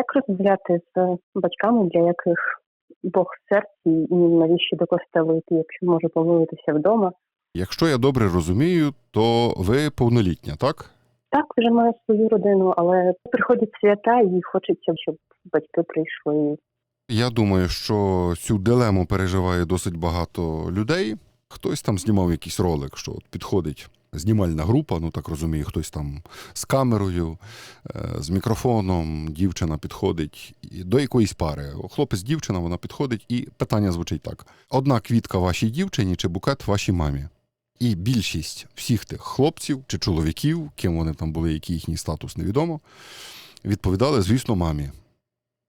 Як розмовляти з батьками, для яких Бог в серці, і навіщо до костелу йти, якщо може помолитися вдома? Якщо я добре розумію, то ви повнолітня, так? Так, вже маю свою родину, але приходять свята і хочеться, щоб батьки прийшли. Я думаю, що цю дилему переживає досить багато людей. Хтось там знімав якийсь ролик, що от підходить знімальна група, ну так розумію, хтось там з камерою, е, з мікрофоном, дівчина підходить до якоїсь пари. Хлопець, дівчина, вона підходить, і питання звучить так: одна квітка вашій дівчині чи букет вашій мамі? І більшість всіх тих хлопців чи чоловіків, ким вони там були, який їхній статус невідомо, відповідали, звісно, мамі.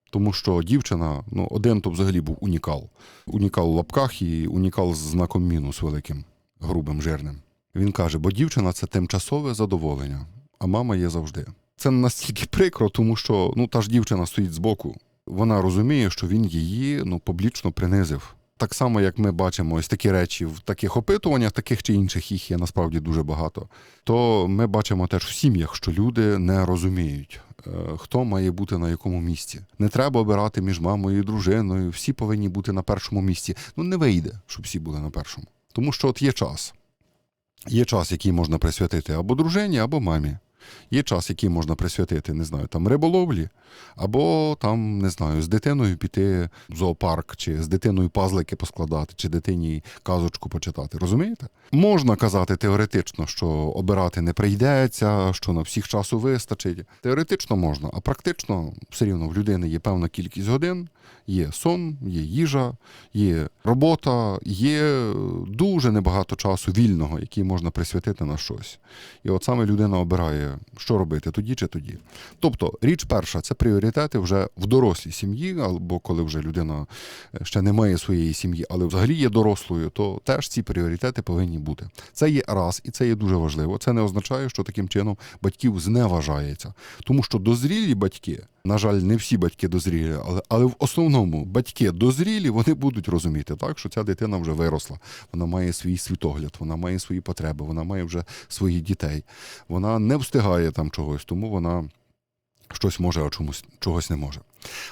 Тому що дівчина, ну, один то взагалі був унікал. Унікал в лапках і унікал з знаком мінус великим, грубим, жирним. Він каже: бо дівчина це тимчасове задоволення, а мама є завжди. Це настільки прикро, тому що ну, та ж дівчина стоїть збоку. Вона розуміє, що він її ну, публічно принизив. Так само, як ми бачимо ось такі речі в таких опитуваннях, таких чи інших їх є насправді дуже багато. То ми бачимо теж в сім'ях, що люди не розуміють, е, хто має бути на якому місці. Не треба обирати між мамою і дружиною. Всі повинні бути на першому місці. Ну не вийде, щоб всі були на першому. Тому що от є час. Є час, який можна присвятити або дружині, або мамі. Є час, який можна присвятити, не знаю, там риболовлі, або там, не знаю, з дитиною піти в зоопарк, чи з дитиною пазлики поскладати, чи дитині казочку почитати. Розумієте? Можна казати теоретично, що обирати не прийдеться, що на всіх часу вистачить. Теоретично можна, а практично все рівно в людини є певна кількість годин, є сон, є їжа, є робота, є дуже небагато часу вільного, який можна присвятити на щось. І от саме людина обирає, що робити тоді чи тоді. Тобто, річ перша це пріоритети вже в дорослій сім'ї, або коли вже людина е, ще не має своєї сім'ї, але взагалі є дорослою, то теж ці пріоритети повинні бути. Це є раз, і це є дуже важливо. Це не означає, що таким чином батьків зневажається. Тому що дозрілі батьки, на жаль, не всі батьки дозрілі, але, але в основному батьки дозрілі, вони будуть розуміти, так, що ця дитина вже виросла, вона має свій світогляд, вона має свої потреби, вона має вже своїх дітей. Вона не встигає там чогось, тому вона щось може, а чомусь чогось не може.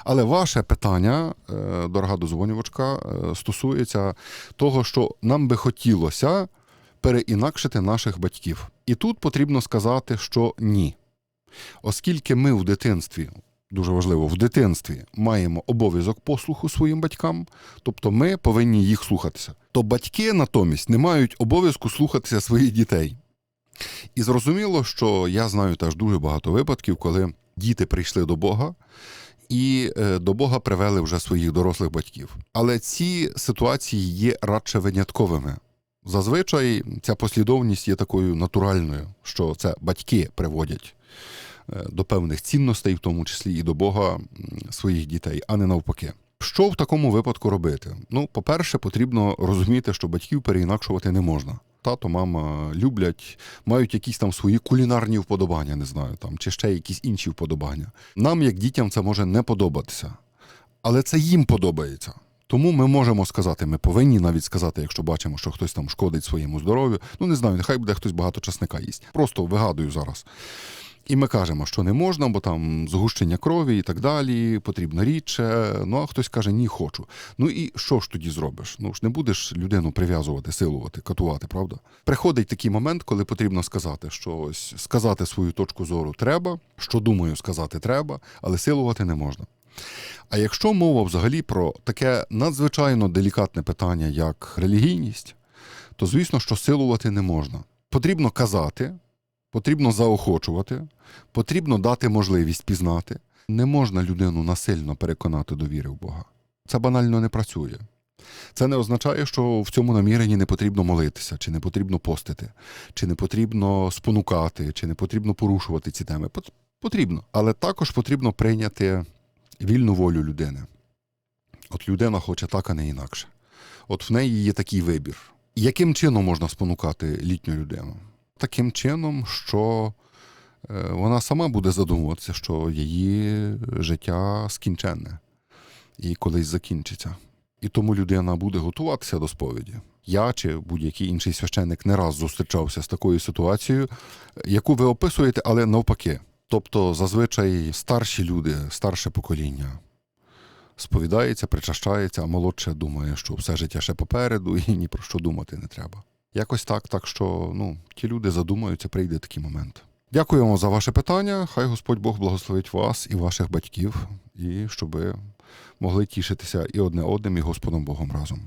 Але ваше питання, е, дорога дозвонювачка, е, стосується того, що нам би хотілося переінакшити наших батьків. І тут потрібно сказати, що ні. Оскільки ми в дитинстві, дуже важливо, в дитинстві маємо обов'язок послуху своїм батькам, тобто ми повинні їх слухатися, то батьки натомість не мають обов'язку слухатися своїх дітей. І зрозуміло, що я знаю теж дуже багато випадків, коли діти прийшли до Бога. І е, до Бога привели вже своїх дорослих батьків. Але ці ситуації є радше винятковими. Зазвичай ця послідовність є такою натуральною, що це батьки приводять е, до певних цінностей, в тому числі і до Бога своїх дітей, а не навпаки. Що в такому випадку робити? Ну, по-перше, потрібно розуміти, що батьків переінакшувати не можна. Тато, мама люблять, мають якісь там свої кулінарні вподобання, не знаю, там, чи ще якісь інші вподобання. Нам, як дітям, це може не подобатися, але це їм подобається. Тому ми можемо сказати, ми повинні навіть сказати, якщо бачимо, що хтось там шкодить своєму здоров'ю. Ну не знаю, нехай буде хтось багато часника їсть. Просто вигадую зараз. І ми кажемо, що не можна, бо там згущення крові і так далі, потрібно рідше. Ну а хтось каже, ні, хочу. Ну і що ж тоді зробиш? Ну ж не будеш людину прив'язувати, силувати, катувати, правда? Приходить такий момент, коли потрібно сказати, що ось сказати свою точку зору треба, що думаю, сказати треба, але силувати не можна. А якщо мова взагалі про таке надзвичайно делікатне питання, як релігійність, то звісно, що силувати не можна. Потрібно казати, потрібно заохочувати, потрібно дати можливість пізнати. Не можна людину насильно переконати до віри в Бога. Це банально не працює. Це не означає, що в цьому наміренні не потрібно молитися, чи не потрібно постити, чи не потрібно спонукати, чи не потрібно порушувати ці теми. Потрібно. Але також потрібно прийняти вільну волю людини. От людина хоче так, а не інакше. От в неї є такий вибір. Яким чином можна спонукати літню людину? Таким чином, що е, вона сама буде задумуватися, що її життя скінченне і колись закінчиться. І тому людина буде готуватися до сповіді. Я чи будь-який інший священник не раз зустрічався з такою ситуацією, яку ви описуєте, але навпаки. Тобто, зазвичай старші люди, старше покоління сповідається, причащається, а молодше думає, що все життя ще попереду і ні про що думати не треба. Якось так, так що ну, ті люди задумаються, прийде такий момент. Дякуємо за ваше питання. Хай Господь Бог благословить вас і ваших батьків, і щоб могли тішитися і одне одним, і Господом Богом разом.